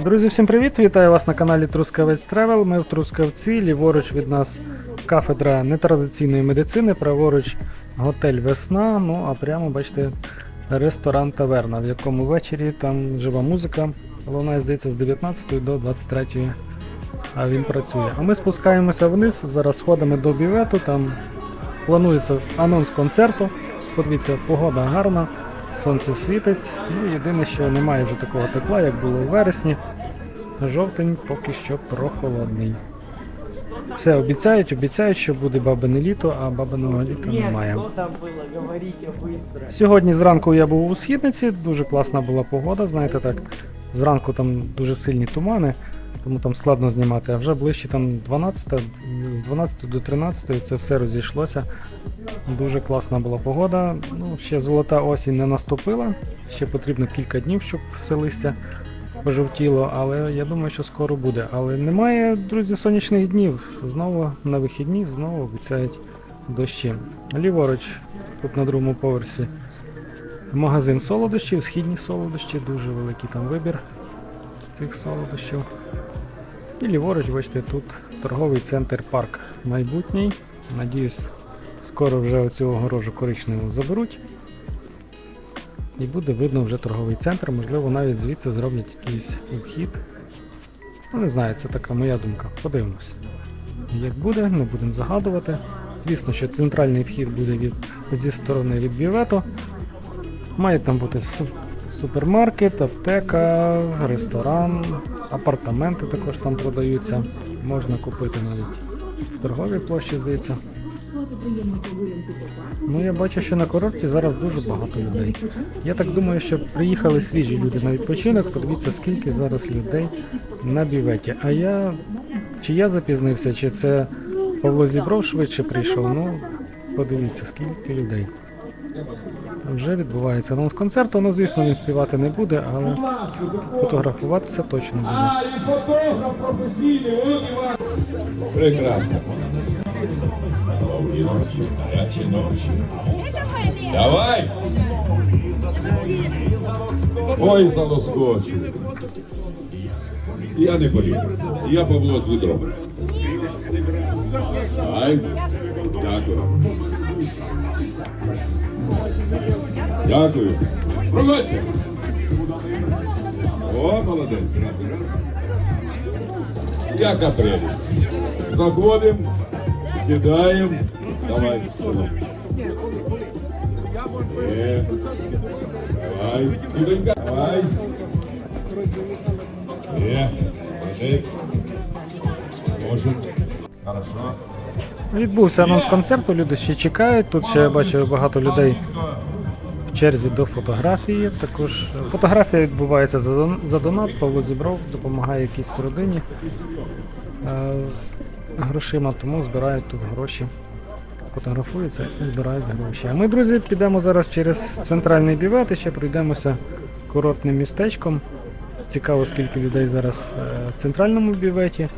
Друзі, всім привіт! Вітаю вас на каналі Трускавець Тревел. Ми в Трускавці. Ліворуч від нас кафедра нетрадиційної медицини, праворуч готель Весна. Ну а прямо бачите ресторан Таверна, в якому ввечері там жива музика. Лунає, здається, з 19 до 23. А він працює. А ми спускаємося вниз. Зараз сходимо до бівету. Там планується анонс концерту. Подивіться, погода гарна. Сонце світить. Ну, єдине, що немає вже такого тепла, як було у вересні. Жовтень поки що прохолодний. Все обіцяють, обіцяють, що буде бабине літо, а бабиного літа немає. Сьогодні зранку я був у східниці, дуже класна була погода, знаєте так. Зранку там дуже сильні тумани, тому там складно знімати, а вже ближче там 12, з 12 до 13 це все розійшлося. Дуже класна була погода. Ну, ще золота осінь не наступила, ще потрібно кілька днів, щоб все листя пожовтіло, але я думаю, що скоро буде. Але немає, друзі, сонячних днів. Знову на вихідні, знову обіцяють дощі. Ліворуч, тут на другому поверсі магазин солодощів, східні солодощі, дуже великий там вибір цих солодощів. І ліворуч, бачите, тут торговий центр парк майбутній. Надіюсь, скоро вже оцю огорожу коричневу заберуть. І буде видно вже торговий центр, можливо, навіть звідси зроблять якийсь вхід. Ну, не знаю, це така моя думка. Подивимось. Як буде, не будемо загадувати. Звісно, що центральний вхід буде від, зі сторони від бювету. Має там бути су- супермаркет, аптека, ресторан, апартаменти також там продаються. Можна купити навіть в торговій площі, здається. Ну, я бачу, що на курорті зараз дуже багато людей. Я так думаю, що приїхали свіжі люди на відпочинок. Подивіться, скільки зараз людей на біветі. А я чи я запізнився, чи це Павло Зібров швидше прийшов. Ну, подивіться, скільки людей. Вже відбувається анонс концерту. Ну, звісно, він співати не буде, але фотографуватися точно буде. А, і фотограф професійний, от Іван. Прекрасно. Давай! Ой, залоскочу. Я не болів. Я Павло з відром. Дякую. Дякую. Проходьте. О, молодець. Яка прелість. Заходимо, кидаємо. Давай, сюди. Е, Давай, Дідонька, давай. Е, молодець. Можем. Хорошо. Відбувся анонс концерту, люди ще чекають. Тут ще я бачу багато людей черзі до фотографії. Також фотографія відбувається за, донат. Павло Зібров допомагає якійсь родині е, грошима, тому збирають тут гроші. Фотографуються і збирають гроші. А ми, друзі, підемо зараз через центральний бівет і ще пройдемося курортним містечком. Цікаво, скільки людей зараз е, в центральному біветі.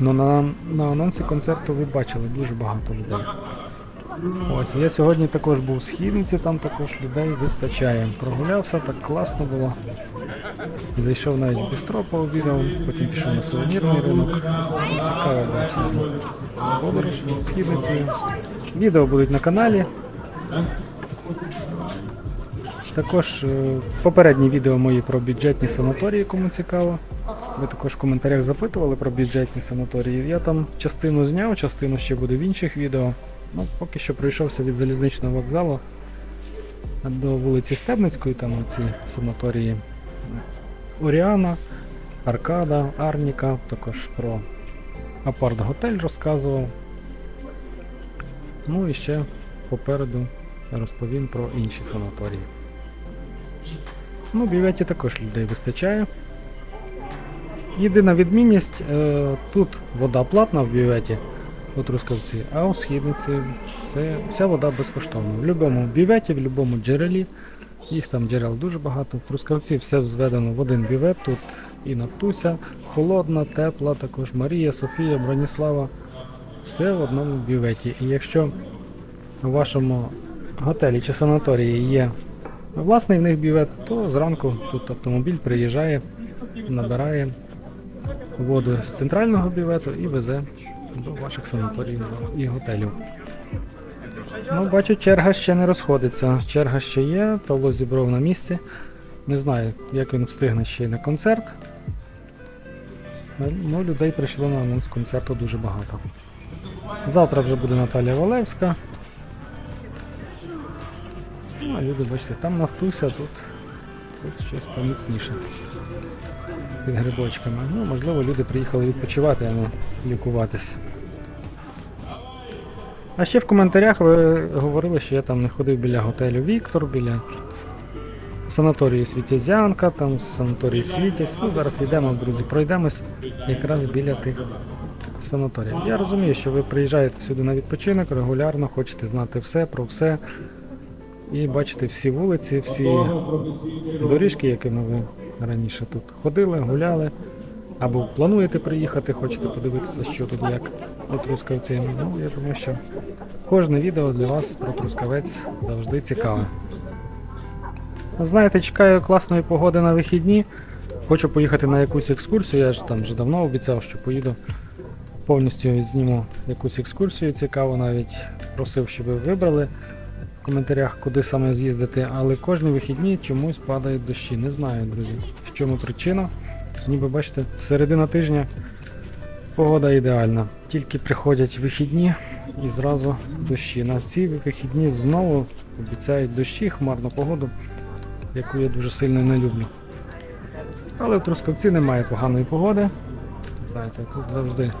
Ну, на, на анонсі концерту ви бачили дуже багато людей. Ось, я сьогодні також був в східниці, там також людей вистачає. Прогулявся, так класно було. Зайшов навіть в бістро пообідав, потім пішов на сувенірний ринок. Цікаво. Подорож з східницею. Відео будуть на каналі. Також е, попередні відео мої про бюджетні санаторії, кому цікаво. Ви також в коментарях запитували про бюджетні санаторії. Я там частину зняв, частину ще буде в інших відео. Ну, поки що пройшовся від залізничного вокзалу до вулиці Стебницької, там ці санаторії Оріана, Аркада, Арніка, також про апарт-готель розказував. Ну і ще попереду розповім про інші санаторії. Ну, в Бюветі також людей вистачає. Єдина відмінність, е, тут вода платна в бюветі у Трускавці, а у східниці все, вся вода безкоштовна. В будь-якому бюветі, в будь-якому джерелі. Їх там джерел дуже багато. В Трускавці все зведено в один бювет. Тут і Наптуся, холодна, тепла, також Марія, Софія, Броніслава. Все в одному бюветі. І якщо у вашому готелі чи санаторії є власний в них бювет, то зранку тут автомобіль приїжджає набирає воду з центрального бювету і везе до ваших санаторіїв і готелів. Ну, бачу, черга ще не розходиться. Черга ще є, Павло зібрав на місці. Не знаю, як він встигне ще й на концерт. Ну, людей прийшло на анонс концерту дуже багато. Завтра вже буде Наталія Валевська. Ну, а люди, бачите, там Нафтуся, тут, тут щось поміцніше. Під грибочками. Ну, можливо, люди приїхали відпочивати, а не лікуватись. А ще в коментарях ви говорили, що я там не ходив біля готелю Віктор, біля санаторії Світязянка, там санаторії Світязь. Ну, зараз йдемо, друзі, пройдемось якраз біля тих санаторіїв. Я розумію, що ви приїжджаєте сюди на відпочинок регулярно, хочете знати все про все. І бачите всі вулиці, всі доріжки, якими ви раніше тут ходили, гуляли. Або плануєте приїхати, хочете подивитися, що тут як у Трускавці. Ну, я думаю, що кожне відео для вас про Трускавець завжди цікаве. Знаєте, чекаю класної погоди на вихідні. Хочу поїхати на якусь екскурсію. Я ж там вже давно обіцяв, що поїду. Повністю зніму якусь екскурсію цікаву, навіть просив, щоб ви вибрали в коментарях, куди саме з'їздити, але кожні вихідні чомусь падають дощі. Не знаю, друзі, в чому причина. Ніби бачите, середина тижня погода ідеальна. Тільки приходять вихідні і зразу дощі. На ці вихідні знову обіцяють дощі, хмарну погоду, яку я дуже сильно не люблю. Але в Трускавці немає поганої погоди. Знаєте, тут завжди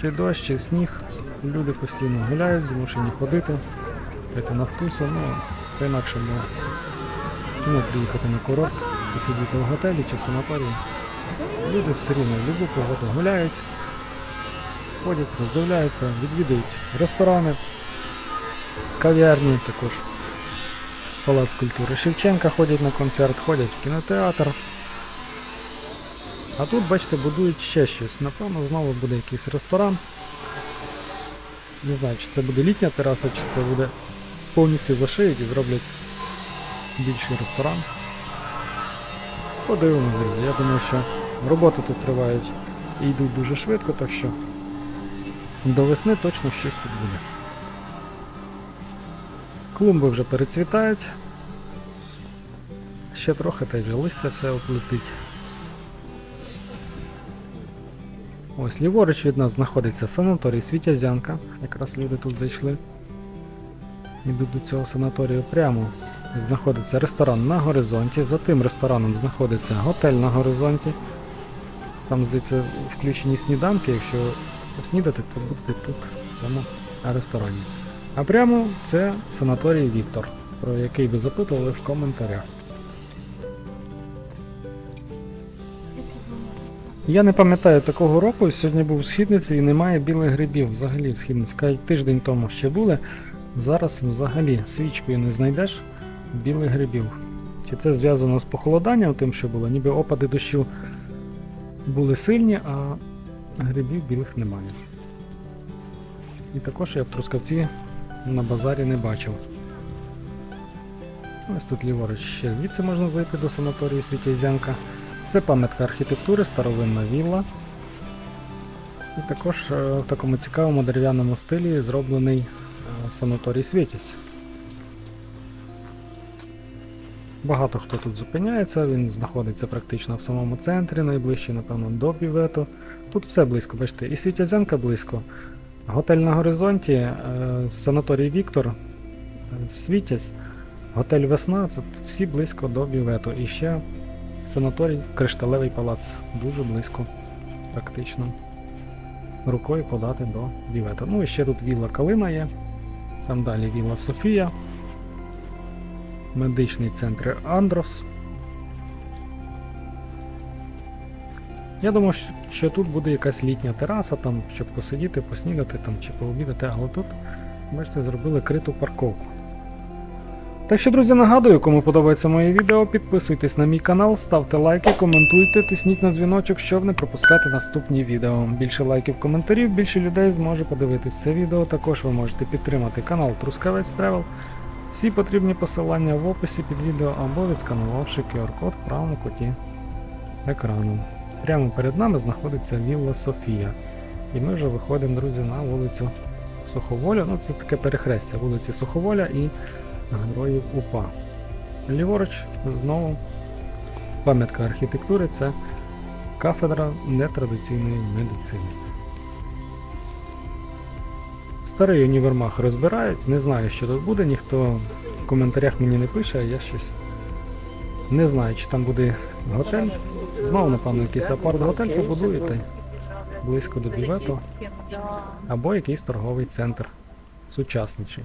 чи дощ, чи сніг. Люди постійно гуляють, змушені ходити, пити нафтусу, ну, то інакше було. Чому приїхати на курорт і сидіти в готелі чи в санаторії? Люди все рівно в будь-яку погоду гуляють, ходять, роздивляються, відвідують ресторани, кав'ярні, також Палац культури Шевченка ходять на концерт, ходять в кінотеатр. А тут, бачите, будують ще щось. Напевно, знову буде якийсь ресторан. Не знаю, чи це буде літня тераса, чи це буде повністю зашиють і зроблять більший ресторан. Подивимось, друзі. Я думаю, що роботи тут тривають і йдуть дуже швидко, так що до весни точно щось тут буде. Клумби вже перецвітають. Ще трохи, та й вже листя все оплетить. Ось ліворуч від нас знаходиться санаторій Світязянка. Якраз люди тут зайшли. Йдуть до цього санаторію прямо. Знаходиться ресторан на горизонті. За тим рестораном знаходиться готель на горизонті. Там, здається, включені сніданки. Якщо поснідати, то будете тут, в цьому ресторані. А прямо це санаторій Віктор, про який ви запитували в коментарях. Я не пам'ятаю такого року, сьогодні був в східниці і немає білих грибів взагалі в східниці. Кажуть, тиждень тому ще були. Зараз взагалі свічкою не знайдеш білих грибів. Чи це зв'язано з похолоданням, тим, що було, ніби опади дощу були сильні, а грибів білих немає. І також я в Трускавці на базарі не бачив. Ось тут ліворуч ще звідси можна зайти до санаторію Світязянка. Це пам'ятка архітектури, старовинна вілла. І також е, в такому цікавому дерев'яному стилі зроблений санаторій Світязь. Багато хто тут зупиняється, він знаходиться практично в самому центрі, найближче, напевно, до бювету. Тут все близько, бачите, і Світязянка близько. Готель на горизонті, е, санаторій Віктор, е, Світязь, готель Весна це всі близько до бювету. І ще санаторій Кришталевий палац. Дуже близько, практично. Рукою подати до бювету. Ну і ще тут вілла Калина є. Там далі Віла Софія. Медичний центр Андрос. Я думаю, що- тут буде якась літня тераса, там, щоб посидіти, поснідати там, чи пообідати, але тут, бачите, зробили криту парковку. Так що, друзі, нагадую, кому подобається моє відео, підписуйтесь на мій канал, ставте лайки, коментуйте, тисніть на дзвіночок, щоб не пропускати наступні відео. Більше лайків, коментарів, більше людей зможе подивитись це відео. Також ви можете підтримати канал Трускавець Тревел. Всі потрібні посилання в описі під відео або відсканувавши QR-код в правому куті екраном. Прямо перед нами знаходиться Вілла Софія. І ми вже виходимо, друзі, на вулицю Суховоля. Ну, це таке перехрестя вулиці Суховоля і Героїв УПА. Ліворуч знову пам'ятка архітектури це кафедра нетрадиційної медицини. Старий універмаг розбирають, не знаю, що тут буде, ніхто в коментарях мені не пише, а я щось не знаю, чи там буде готель. Знову, напевно, якийсь апарт-готель й близько до бювету, або якийсь торговий центр сучасніший.